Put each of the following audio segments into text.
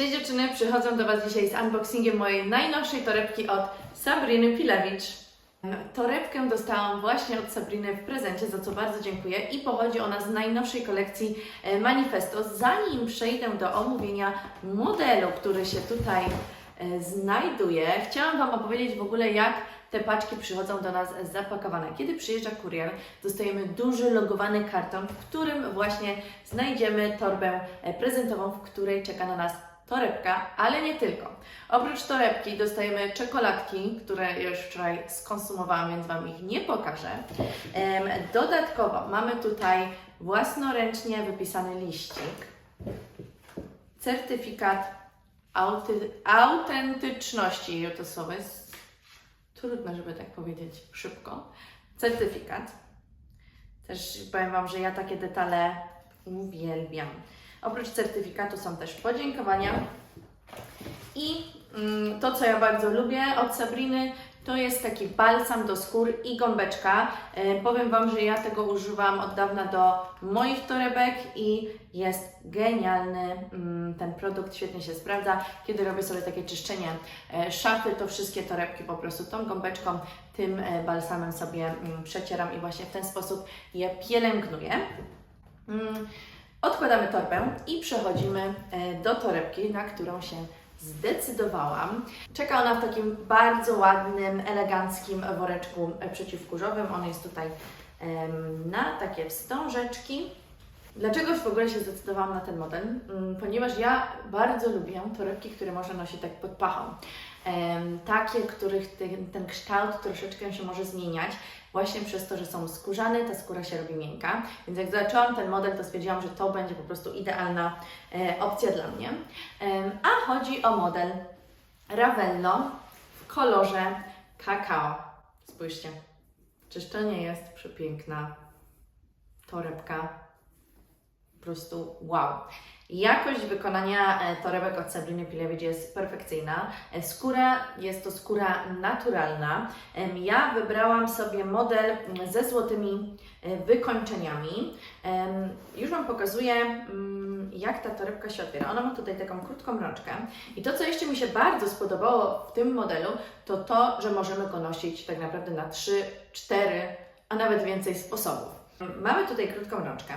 Cześć dziewczyny, przychodzę do Was dzisiaj z unboxingiem mojej najnowszej torebki od Sabriny Pilewicz. Torebkę dostałam właśnie od Sabriny w prezencie, za co bardzo dziękuję i pochodzi ona z najnowszej kolekcji e, Manifesto. Zanim przejdę do omówienia modelu, który się tutaj e, znajduje, chciałam Wam opowiedzieć w ogóle jak te paczki przychodzą do nas zapakowane. Kiedy przyjeżdża kurier, dostajemy duży logowany karton, w którym właśnie znajdziemy torbę e, prezentową, w której czeka na nas torebka, ale nie tylko. Oprócz torebki dostajemy czekoladki, które już wczoraj skonsumowałam, więc Wam ich nie pokażę. Dodatkowo mamy tutaj własnoręcznie wypisany liścik, certyfikat auty, autentyczności, to słowo jest trudno, żeby tak powiedzieć szybko. Certyfikat. Też powiem Wam, że ja takie detale uwielbiam. Oprócz certyfikatu są też podziękowania. I mm, to, co ja bardzo lubię od Sabriny, to jest taki balsam do skór i gąbeczka. E, powiem Wam, że ja tego używam od dawna do moich torebek i jest genialny. Mm, ten produkt świetnie się sprawdza. Kiedy robię sobie takie czyszczenie e, szafy, to wszystkie torebki po prostu tą gąbeczką, tym e, balsamem sobie mm, przecieram i właśnie w ten sposób je pielęgnuję. Odkładamy torbę i przechodzimy e, do torebki, na którą się zdecydowałam. Czeka ona w takim bardzo ładnym, eleganckim woreczku e, przeciwkurzowym. On jest tutaj na takie wstążeczki. Dlaczego w ogóle się zdecydowałam na ten model? Mm, Ponieważ ja bardzo lubię torebki, które można nosić tak pod pachą. Takie, których ten, ten kształt troszeczkę się może zmieniać, właśnie przez to, że są skórzane, ta skóra się robi miękka. Więc jak zobaczyłam ten model, to stwierdziłam, że to będzie po prostu idealna e, opcja dla mnie. A chodzi o model Ravello w kolorze kakao. Spójrzcie, czyż to nie jest przepiękna torebka? Po prostu wow. Jakość wykonania e, torebek od Sabriny Pilewicz jest perfekcyjna. E, Skóra jest to skóra naturalna. Ja wybrałam sobie model ze złotymi e, wykończeniami. Już Wam pokazuję, mm, jak ta torebka się otwiera. Ona ma tutaj taką krótką rączkę. I to, co jeszcze mi się bardzo spodobało w tym modelu, to to, że możemy go nosić tak naprawdę na 3, 4, a nawet więcej sposobów. Mamy tutaj krótką rączkę.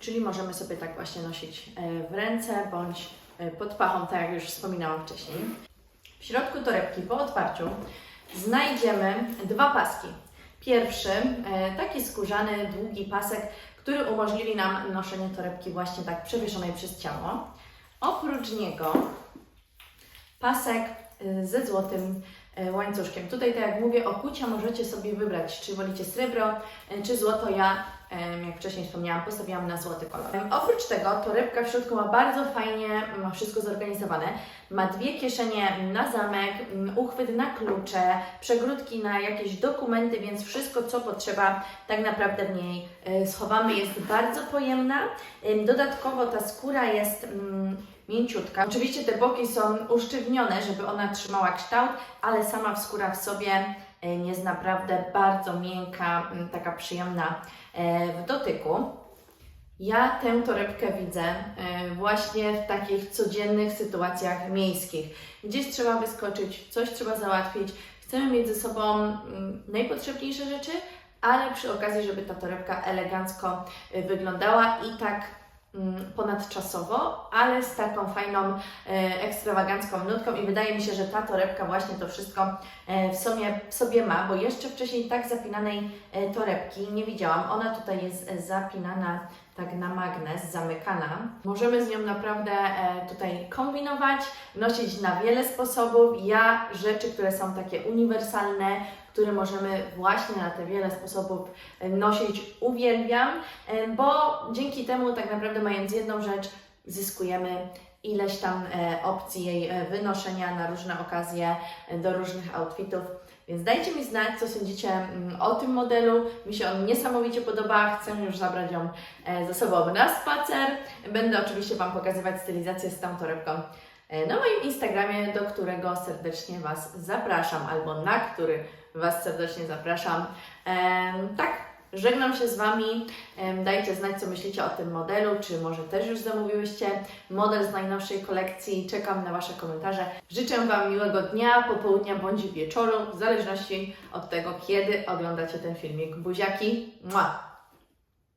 Czyli możemy sobie tak właśnie nosić e, w ręce bądź e, pod pachą, tak jak już wspominałam wcześniej. W środku torebki po otwarciu znajdziemy dwa paski. Pierwszy, e, taki skórzany, długi pasek, który umożliwi nam noszenie torebki właśnie tak przewieszonej przez ciało. Oprócz niego pasek ze złotym łańcuszkiem. Tutaj, tak jak mówię, okucia możecie sobie wybrać, czy wolicie srebro, y, czy złoto. Ja, jak wcześniej wspomniałam, postawiłam na złoty kolor. Oprócz tego torebka w środku ma bardzo fajnie ma wszystko zorganizowane. Ma dwie kieszenie na zamek, mm, uchwyt na klucze, przegródki na jakieś dokumenty, więc wszystko, co potrzeba, tak naprawdę w niej y, schowamy. Jest bardzo pojemna. Dodatkowo ta skóra jest mm, mięciutka. Oczywiście te boki są usztywnione, żeby ona trzymała kształt, ale sama skóra w sobie y, jest naprawdę bardzo miękka, taka przyjemna e, w dotyku. Ja tę torebkę widzę e, właśnie w takich codziennych sytuacjach miejskich. Gdzieś trzeba wyskoczyć, coś trzeba załatwić. Chcemy mieć ze sobą najpotrzebniejsze rzeczy, ale przy okazji, żeby ta torebka elegancko wyglądała i tak ponadczasowo, ale z taką fajną, e, ekstrawagancką nutką i wydaje mi się, że ta torebka właśnie to wszystko e, w sobie, w sobie ma, bo jeszcze wcześniej tak zapinanej e, torebki nie widziałam. Ona tutaj jest zapinana tak na magnes, zamykana. Możemy z nią naprawdę e, tutaj kombinować, nosić na wiele sposobów. Ja rzeczy, które są takie uniwersalne, które możemy właśnie na te wiele sposobów e, nosić, uwielbiam, e, bo dzięki temu tak naprawdę mając jedną rzecz, zyskujemy ileś tam e, opcji jej e, wynoszenia na różne okazje, e, do różnych outfitów. Więc dajcie mi znać, co sądzicie mm, o tym modelu. Mi się on niesamowicie podoba. Chcę już zabrać ją ze sobą na spacer. Będę oczywiście Wam pokazywać stylizację z tą torebką na moim Instagramie, do którego serdecznie Was zapraszam, albo na który Was serdecznie zapraszam. Em, Tak, Żegnam się z Wami. Dajcie znać, co myślicie o tym modelu, czy może też już zamówiłyście model z najnowszej kolekcji. Czekam na Wasze komentarze. Życzę Wam miłego dnia, popołudnia bądź wieczoru, w zależności od tego, kiedy oglądacie ten filmik. Buziaki, Mua!